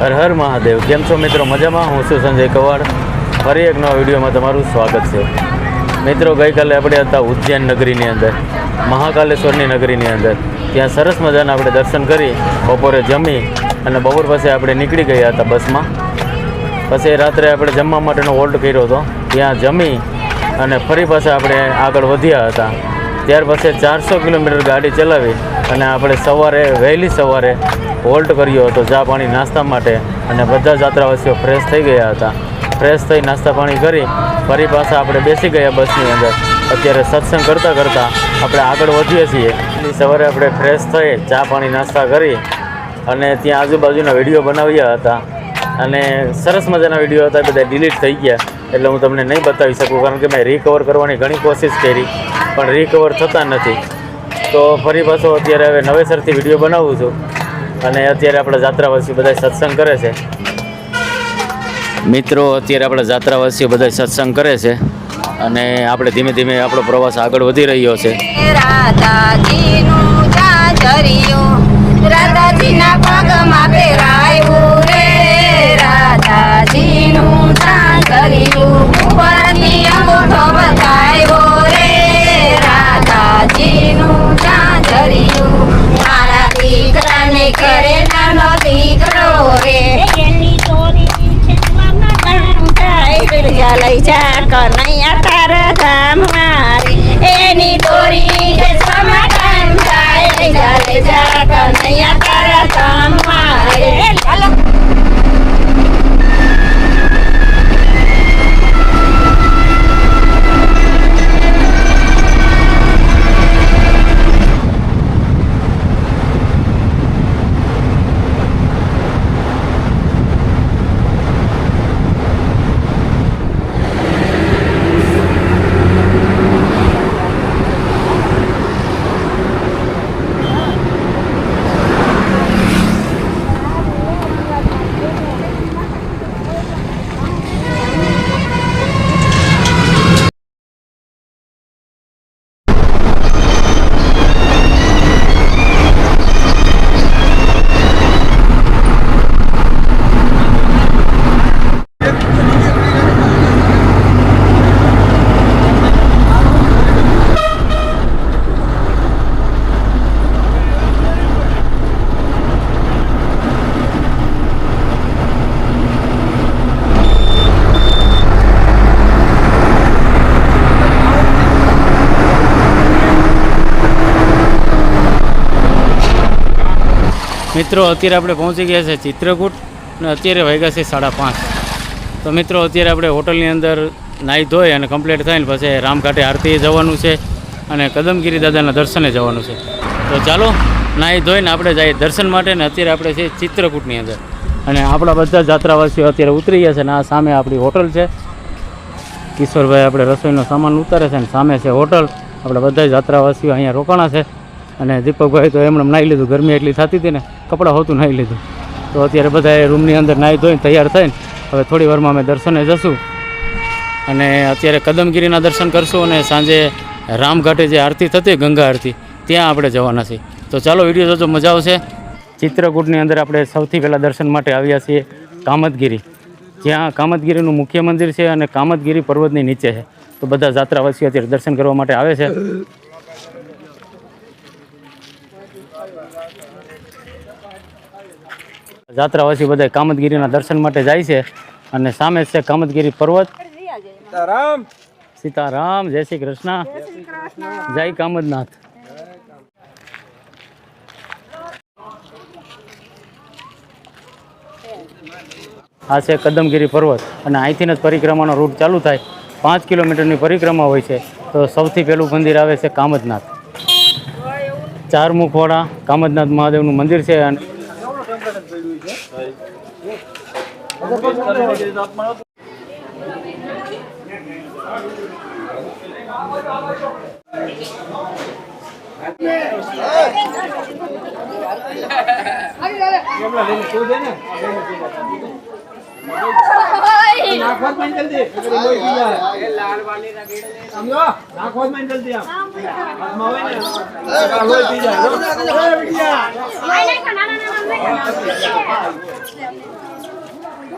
હર હર મહાદેવ. કેમ છો મિત્રો? મજામાં? હું છું સંજય કવાડ. ફરી એક નવા વિડીયોમાં તમારું સ્વાગત છે. મિત્રો, ગઈકાલે આપણે હતા ઉજ્જૈન નગરીની અંદર, મહાકાલેશ્વરની નગરીની અંદર. ત્યાં સરસ મજાના આપણે દર્શન કરી, બપોરે જમી અને બપોર પછી આપણે નીકળી ગયા હતા બસમાં. પછી રાત્રે આપણે જમવા માટેનો હોલ્ડ કર્યો હતો. ત્યાં જમી અને ફરી પાછા આપણે આગળ વધ્યા હતા. ત્યાર પછી ચારસો કિલોમીટર ગાડી ચલાવી અને આપણે સવારે વહેલી સવારે હોલ્ટ કર્યો હતો ચા પાણી નાસ્તા માટે અને બધા યાત્રાવાસીઓ ફ્રેશ થઈ ગયા હતા. ફ્રેશ થઈ નાસ્તા પાણી કરી ફરી પાછા આપણે બેસી ગયા બસની અંદર. અત્યારે સત્સંગ કરતાં કરતાં આપણે આગળ વધીએ છીએ. સવારે આપણે ફ્રેશ થઈ ચા પાણી નાસ્તા કરી અને ત્યાં આજુબાજુના વીડિયો બનાવ્યા હતા. અને સરસ મજાના વીડિયો હતા, બધા ડિલીટ થઈ ગયા. એટલે હું તમને નહીં બતાવી શકું, કારણ કે મેં રિકવર કરવાની ઘણી કોશિશ કરી, પણ રિકવર થતા નથી. તો ફરી પાછો અત્યારે હવે નવેસરથી વીડિયો બનાવું છું. અને અત્યારે આપણા જાત્રાવાસીઓ બધા સત્સંગ કરે છે. મિત્રો, અત્યારે આપણે જાત્રાવાસીઓ બધા સત્સંગ કરે છે અને આપણે ધીમે ધીમે આપણો પ્રવાસ આગળ વધી રહ્યો છે. રાધાજીનું રાધાજીના પગમાં પહેરાયું લઈ જા કનૈયા તાર ધામ મારી. એની દોરી છે સમાધાન થાય. લઈ જા લઈ જા કનૈયા તાર ધામ મારે મિત્રો, અત્યારે આપણે પહોંચી ગયા છે ચિત્રકૂટ અને અત્યારે વાગ્યા છે સાડા પાંચ. તો મિત્રો, અત્યારે આપણે હોટલની અંદર નાહી ધોઈ અને કમ્પ્લીટ થઈને પછી રામઘાટે આરતીએ જવાનું છે અને કદમગીરી દાદાના દર્શને જવાનું છે. તો ચાલો, નાહી ધોઈને આપણે જઈએ દર્શન માટે ને અત્યારે આપણે છે ચિત્રકૂટની અંદર. અને આપણા બધા જાત્રાવાસીઓ અત્યારે ઉતરી ગયા છે અને આ સામે આપણી હોટલ છે. કિશોરભાઈ આપણે રસોઈનો સામાન ઉતારે છે અને સામે છે હોટલ. આપણે બધા જાત્રાવાસીઓ અહીંયા રોકાણા છે. અને દીપકભાઈ તો એમણે નાહી લીધું. ગરમી એટલી થતી હતી ને, કપડાં હોતું નાહી લીધું. તો અત્યારે બધા રૂમની અંદર નાહી ધોઈને તૈયાર થઈને હવે થોડી વારમાં અમે દર્શને જશું. અને અત્યારે કદમગીરીના દર્શન કરશું અને સાંજે રામઘાટે જે આરતી થતી ગંગા આરતી, ત્યાં આપણે જવાના છીએ. તો ચાલો વીડિયો જોજો, મજા આવશે. ચિત્રકૂટની અંદર આપણે સૌથી પહેલાં દર્શન માટે આવ્યા છીએ કામતગીરી. જ્યાં કામતગીરીનું મુખ્ય મંદિર છે અને કામતગીરી પર્વતની નીચે છે. તો બધા જાત્રાવાસીઓ અત્યારે દર્શન કરવા માટે આવે છે. જાત્રાવાસી બધા કામતગીરીના દર્શન માટે જાય છે અને સામે છે કામતગીરી પર્વત. સીતારામ. સીતારામ જય શ્રી કૃષ્ણ. જય કામદનાથ આ છે કદમગીરી પર્વત અને અહીંથી જ પરિક્રમાનો રૂટ ચાલુ થાય. પાંચ કિલોમીટરની પરિક્રમા હોય છે. તો સૌથી પહેલું મંદિર આવે છે કામદનાથ ચાર મુખવાળા કામદનાથ મહાદેવનું મંદિર છે અને નાખો જ મને જલ્દી સમજો નાખો જ મને જલ્દી આમ હાથમાં હોય ને લોહી પી જાય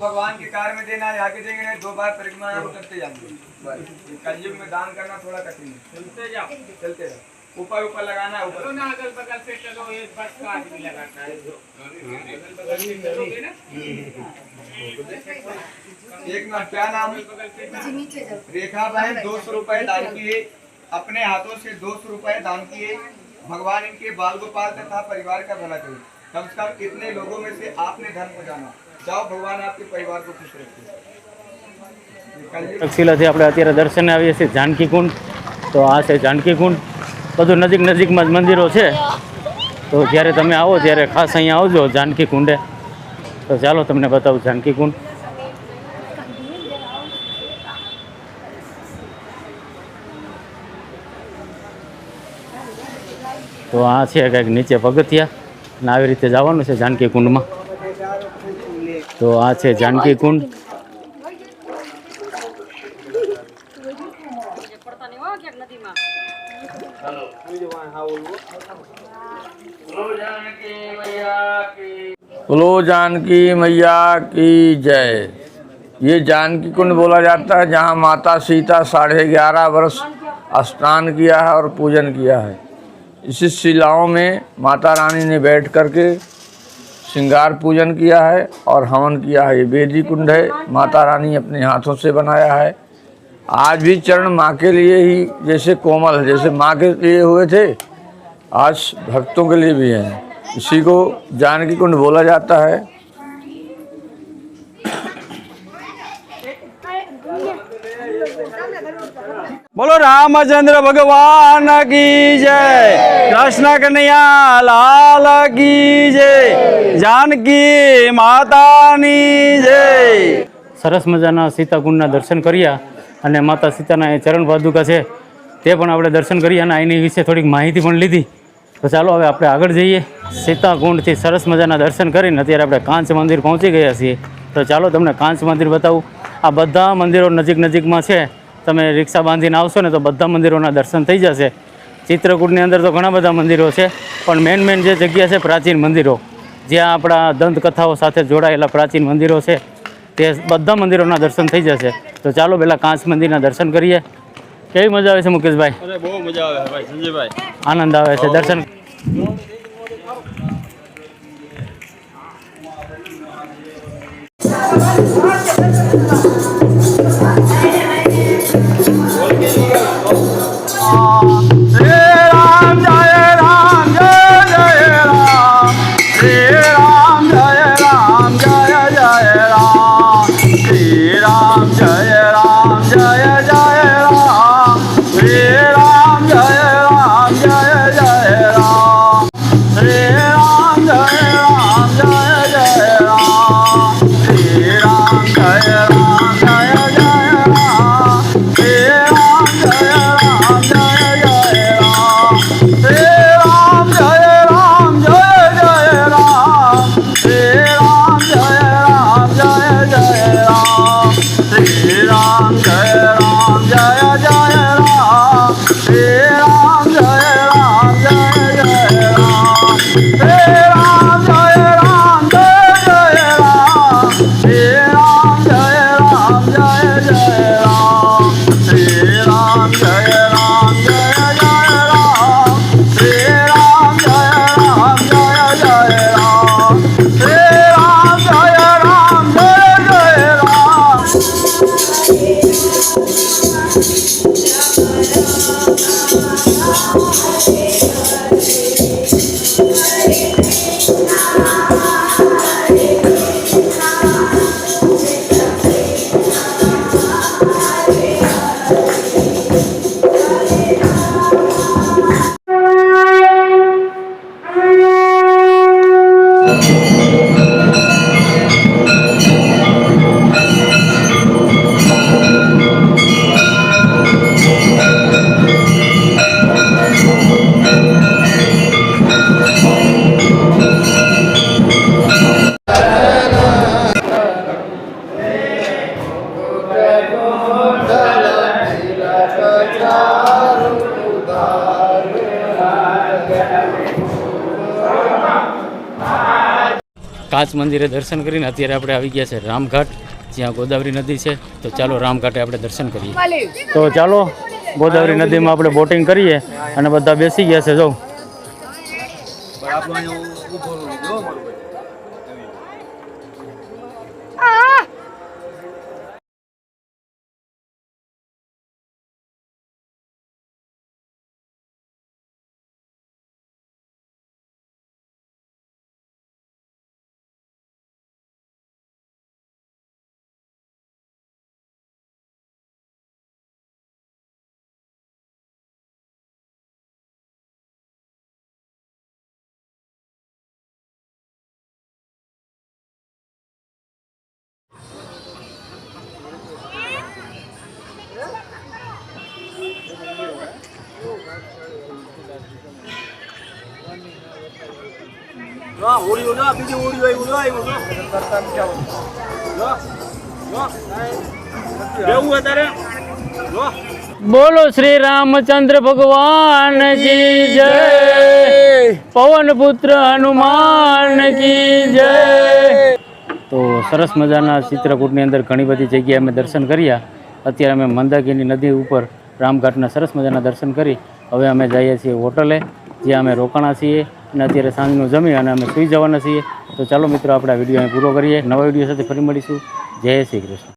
भगवान के कार में देना है आगे देंगे दो बार परिक्रमा करते जाएँगे। कलयुग में दान करना थोड़ा कठिन है। चलते जाओ। चलते जाओ। ऊपर ऊपर लगाना है ऊपर। ना अगल बगल से चलो एक बस का आदमी लगाता है। एक मिनट क्या नाम रेखा बहन दो सौ रुपए दान किए। अपने हाथों से दो सौ रुपए दान किए। भगवान इनके बाल गोपाल तथा परिवार का भला करे। कम से कम कितने लोगों में से आपने धन पहुंचाना जाओ भगवान आपके परिवार को खुश रखे कलयुग ફટકશિલાથી આપણે અત્યારે દર્શને આવીએ છીએ જાનકી કુંડ તો આ છે જાનકી કુંડ બધું નજીક નજીકમાં જ મંદિરો છે તો જ્યારે તમે આવો ત્યારે ખાસ અહીંયા આવજો જાનકી કુંડે તો ચાલો તમને બતાવું જાનકી કુંડ તો આ છે કંઈક નીચે પગથિયા અને આવી રીતે જવાનું છે જાનકી કુંડમાં તો આ છે જાનકી કુંડ बोलो जानकी मैया की जय ये जानकी कुंड बोला जाता है जहाँ माता सीता साढ़े ग्यारह वर्ष स्नान किया है और पूजन किया है इसी शिलाओं में माता रानी ने बैठ करके श्रृंगार पूजन किया है और हवन किया है। ये वेदी कुंड है, माता रानी अपने हाथों से बनाया है। आज भी चरण माँ के लिए ही जैसे कोमल है जैसे माँ के लिए हुए थे, आज भक्तों के लिए भी हैं। इसी को जानकी कुंड बोला जाता है। બોલો રામચંદ્ર ભગવાન કી જય. કૃષ્ણ કનૈયા લાલ કી જય. જાનકી માતાની જય. સરસ મજાના સીતાકુંડના દર્શન કર્યા અને માતા સીતાના એ ચરણ પાદુકા છે તે પણ આપણે દર્શન કરી અને એની વિશે થોડીક માહિતી પણ લીધી. તો ચાલો હવે આપણે આગળ જઈએ. સીતાકુંડથી સરસ મજાના દર્શન કરીને અત્યારે આપણે કાંચ મંદિર પહોંચી ગયા છીએ. તો ચાલો તમને કાંચ મંદિર બતાવું. આ બધા મંદિરો નજીક નજીકમાં છે. તમે રિક્ષા બાંધીને આવશો ને તો બધા મંદિરોના દર્શન થઈ જશે. ચિત્રકૂટની અંદર તો ઘણા બધા મંદિરો છે પણ મેન મેન જે જગ્યા છે પ્રાચીન મંદિરો. જ્યાં આપણા દંતકથાઓ સાથે જોડાયેલા પ્રાચીન મંદિરો છે તે બધા મંદિરોના દર્શન થઈ જશે. તો ચાલો પહેલાં કાંચ મંદિરના દર્શન કરીએ. કેવી મજા આવે છે મુકેશભાઈ? બહુ મજા આવે ભાઈ સંજયભાઈ. આનંદ આવે છે દર્શન મંદિરે દર્શન કરીને અત્યારે આપણે આવી ગયા છે રામઘાટ, જ્યાં ગોદાવરી નદી છે. તો ચાલો રામઘાટે આપણે દર્શન કરીએ. તો ચાલો, ગોદાવરી નદીમાં આપણે બોટિંગ કરીએ અને બધા બેસી ગયા છે, જો. બોલો શ્રી રામચંદ્ર ભગવાન કી જય. પવન પુત્ર હનુમાન કી જય. તો સરસ મજાના ચિત્રકૂટની અંદર ઘણી બધી જગ્યાએ અમે દર્શન કર્યા. અત્યારે અમે મંદાકીની નદી ઉપર રામઘાટના સરસ મજાના દર્શન કરી. હવે અમે જઈએ છીએ હોટલે. જ્યાં અમે રોકાણા છીએ અને અત્યારે સાંજનું જમી અને અમે સૂઈ જવાના છીએ. તો ચાલો મિત્રો, આપણે આ વીડિયો અહીં પૂરો કરીએ. નવા વીડિયો સાથે ફરી મળીશું. જય શ્રી કૃષ્ણ.